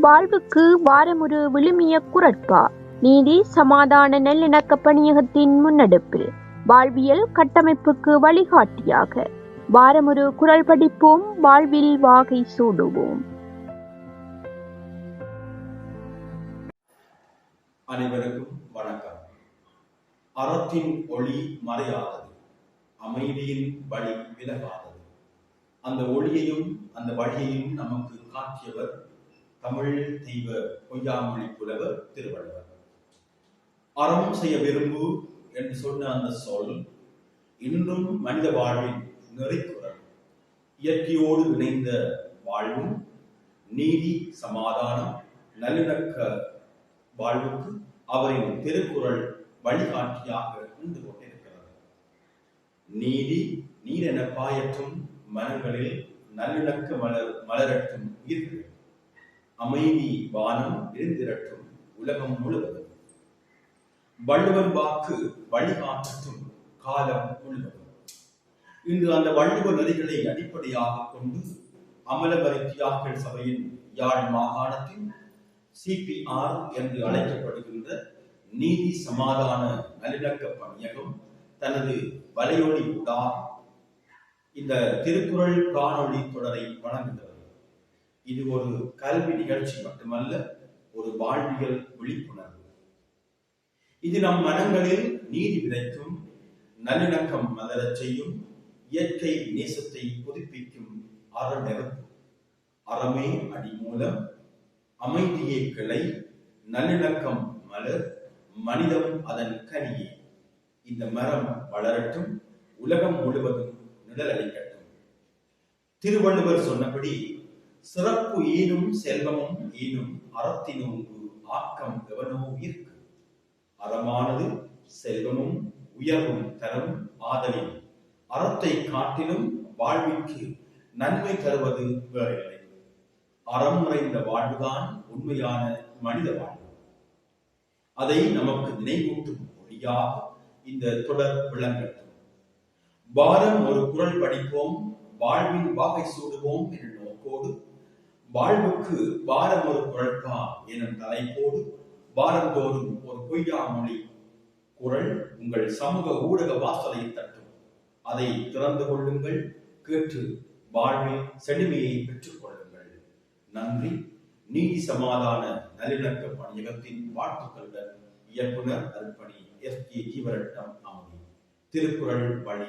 வாழ்வுக்கு வாரமொரு விழுமிய குரட்பா. நீதி சமாதான நல்லிணக்க பணியகத்தின் முன்னெடுப்பில். வாழ்வியல் கட்டமைப்புக்கு வழிகாட்டியாக. வாரமொரு குரல் படிப்போம் வாழ்வில் வாகை சூடுவோம். அனைவருக்கும் வணக்கம். அறத்தின் ஒளி மறையாதது அமைதியின் வழி விலகாதது. அந்த ஒளியையும் அந்த வழியையும் நமக்கு காட்டியவர் தமிழ் தெய்வ பொய்யாமொழி புலவர் திருவள்ளுவர். அறம் செய்ய விரும்பு என்று சொன்ன அந்த சொல் இன்றும் மனித வாழ்வின் நெறிக்குறள் இயற்கையோடு இணைந்த வாழ்வும் நீதி சமாதானம் நல்லிணக்க வாழ்வுக்கு அவரின் திருக்குறள் வழிகாட்டியாக இருந்து கொண்டிருக்கிறது. நீதி நீரென பாயற்றும் மனங்களில் நல்லிணக்க மலர் மலரட்டும் உயிர்கள். அமைதி வானம் இருந்திரட்டும் உலகம் முழுவதும். வள்ளுவன் வாக்கு வழிகாட்டட்டும் காலம் முழுவதும். இன்று அந்த வள்ளுவ நதிகளை அடிப்படையாக கொண்டு அமலபரித்தியாக்கள் சபையின் யாழ் மாகாணத்தின் சிபிஆர் என்று அழைக்கப்படுகின்ற நீதி சமாதான நல்லிணக்க பணியகம் தனது வலையொலி ஊடாக இந்த திருக்குறள் காணொளி தொடரை வழங்குகிறது. இது ஒரு கல்வி நிகழ்ச்சி மட்டுமல்ல ஒரு வாழ்வியல் விழிப்புணர்வு. இது நம் மனங்களில் நீதி விதைக்கும் நல்லிணக்கம் மலரச் செய்யும் இயற்கை நேசத்தை புதுப்பிக்கும் அறநெருப்பு அறமே அடி மூலம் அமைதியே கிளை நல்லிணக்கம் மலர் மனிதம் அதன் கனியே. இந்த மரம் வளரட்டும் உலகம் முழுவதும் நிழலளிக்கட்டும். திருவள்ளுவர் சொன்னபடி சிறப்பு ஈனும் செல்வமும் ஈனும் அறத்தினோங்கு ஆக்கம் எவனோ இருக்கு அறமானது செல்வமும் உயர்வும் தரும் ஆதலின். அறத்தை காட்டிலும் வாழ்விற்கு நன்மை தருவது வேறில்லை அறம் நிறைந்த வாழ்வுதான் உண்மையான மனித வாழ்வு. அதை நமக்கு நினைவூட்டும் மொழியாக இந்த தொடர் விளங்கட்டும். வாரம் ஒரு குரல் படிப்போம் வாழ்வின் வாகை சூடுவோம் என்ற நோக்கோடு வாழ்வுக்கு வாரம் ஒரு குழப்பா எனும் தலைப்போடு வாரந்தோறும் ஒரு பொய்யா மொழி குரல் உங்கள் சமூக ஊடக வாசலை தட்டும். அதை திறந்து கொள்ளுங்கள் கேட்டு வாழ்வில் செழுமையை பெற்றுக் கொள்ளுங்கள். நன்றி. நீதி சமாதான நல்லிணக்க பணியகத்தின் வாழ்த்துக்களுடன் இயக்குனர் அல்பணி எஸ் கே ஜீவரட்டம் அமதி திருக்குறள் வழி